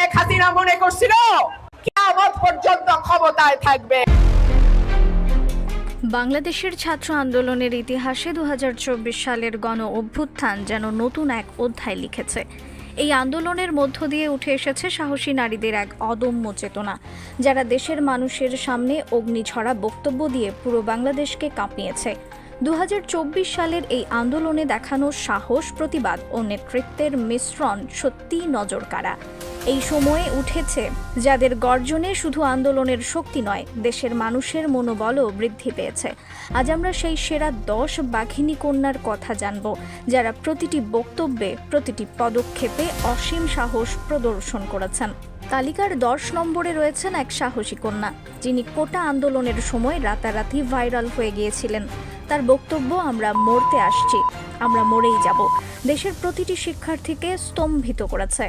শেখ হাসিনা মনে করছিল কিয়ামত পর্যন্ত ক্ষমতায় থাকবে। বাংলাদেশের ছাত্র আন্দোলনের ইতিহাসে দু সালের গণ অভ্যুত্থান যেন নতুন এক অধ্যায় লিখেছে। এই আন্দোলনের মধ্য দিয়ে উঠে এসেছে সাহসী নারীদের এক অদম্য চেতনা, যারা দেশের মানুষের সামনে অগ্নিঝরা বক্তব্য দিয়ে পুরো বাংলাদেশকে কাঁপিয়েছে। দু হাজার চব্বিশ সালের এই আন্দোলনে দেখানো সাহস, প্রতিবাদ ও নেতৃত্বের মিশ্রণ সত্যিই নজর কাড়া এই সময়ে উঠেছে যাদের গর্জনে শুধু আন্দোলনের শক্তি নয়, দেশের মানুষের মনোবলও বৃদ্ধি পেয়েছে। আজ আমরা সেই সেরা দশ বাঘিনী কন্যার কথা জানব, যারা প্রতিটি বক্তব্যে, প্রতিটি পদক্ষেপে অসীম সাহস প্রদর্শন করেছেন। তালিকার দশ নম্বরে রয়েছেন এক সাহসী কন্যা, যিনি কোটা আন্দোলনের সময় রাতারাতি ভাইরাল হয়ে গিয়েছিলেন। তার বক্তব্য আমরা মরতে আসছি আমরা মরেই যাব। দেশের প্রতিটি শিক্ষার্থীকে স্তম্ভিত করেছে।